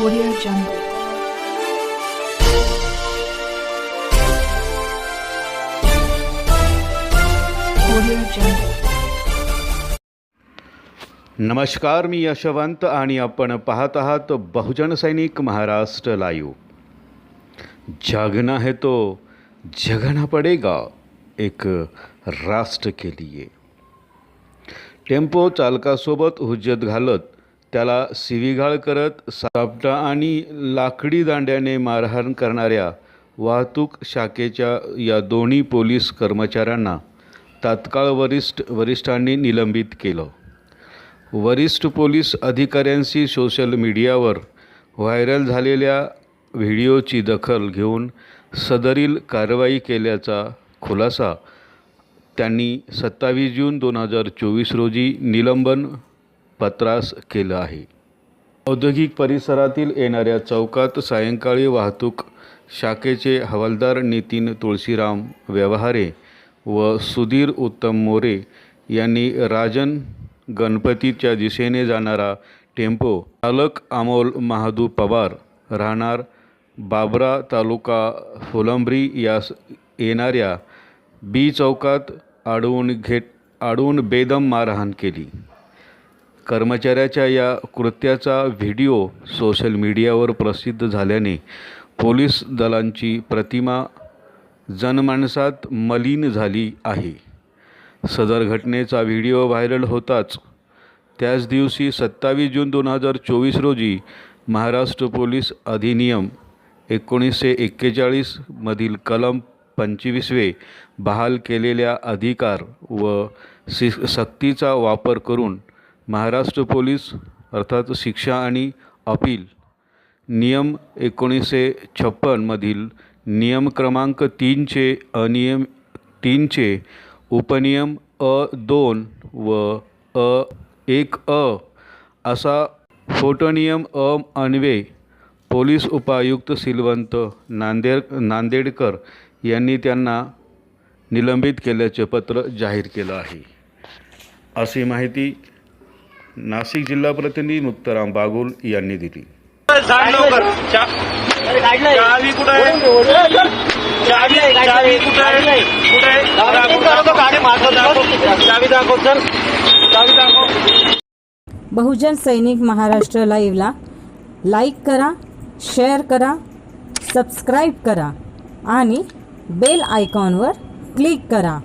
Audio Jungle. नमस्कार मी यशवंत आणि आपण पाहत आहात बहुजन सैनिक महाराष्ट्र लाईव्ह. जागना है तो जगना पडेगा एक राष्ट्र के लिए. टेम्पो चालकासोबत हुज्जत घालत त्याला शिवीगाळ करत सापटा आणि लाकडी दांड्याने मारहाण करणाऱ्या वाहतूक शाखेच्या या दोन्ही पोलीस कर्मचाऱ्यांना तात्काळ वरिष्ठ वरिष्ठांनी निलंबित केलं. वरिष्ठ पोलीस अधिकाऱ्यांशी सोशल मीडियावर व्हायरल झालेल्या व्हिडिओची दखल घेऊन सदरील कारवाई केल्याचा खुलासा त्यांनी सत्तावीस जून दोन हजार चोवीस रोजी निलंबन पत्रास केलं आहे. औद्योगिक परिसरातील येणाऱ्या चौकात सायंकाळी वाहतूक शाखेचे हवालदार नितीन तुळशीराम व्यवहारे व सुधीर उत्तम मोरे यांनी राजन गणपतीच्या दिशेने जाणारा टेम्पो चालक अमोल महादू पवार राहणार बाबरा तालुका फुलंब्री यास येणाऱ्या बी चौकात अडवून घेत अडवून बेदम मारहाण केली. कर्मचाऱ्याच्या या कृत्याचा व्हिडिओ सोशल मीडियावर प्रसिद्ध झाल्याने पोलीस दलांची प्रतिमा जनमानसात मलिन झाली आहे. सदर घटनेचा व्हिडिओ व्हायरल होताच त्याच दिवशी सत्तावीस जून दोन हजार चोवीस रोजी महाराष्ट्र पोलीस अधिनियम एकोणीसशे एक्केचाळीसमधील कलम पंचवीसवे बहाल केलेल्या अधिकार व सि सक्तीचा वापर करून महाराष्ट्र पोलीस अर्थात शिक्षा आणि अपील नियम एकोणीसशे छप्पनमधील नियम क्रमांक तीनचे अनियम तीनचे उपनियम अ दोन व अ एक अ असा फोटोनियम अ अन्वे पोलीस उपायुक्त सिलवंत नांदेड नांदेडकर यांनी त्यांना निलंबित केल्याचे पत्र जाहीर केलं आहे. अशी माहिती नाशिक जिल्हा प्रतिनिधी मुक्ताराम बागुल यांनी दिली. बहुजन सैनिक महाराष्ट्र लाईव्हला लाईक करा शेअर करा सबस्क्राईब करा आणि बेल आयकॉनवर क्लिक करा.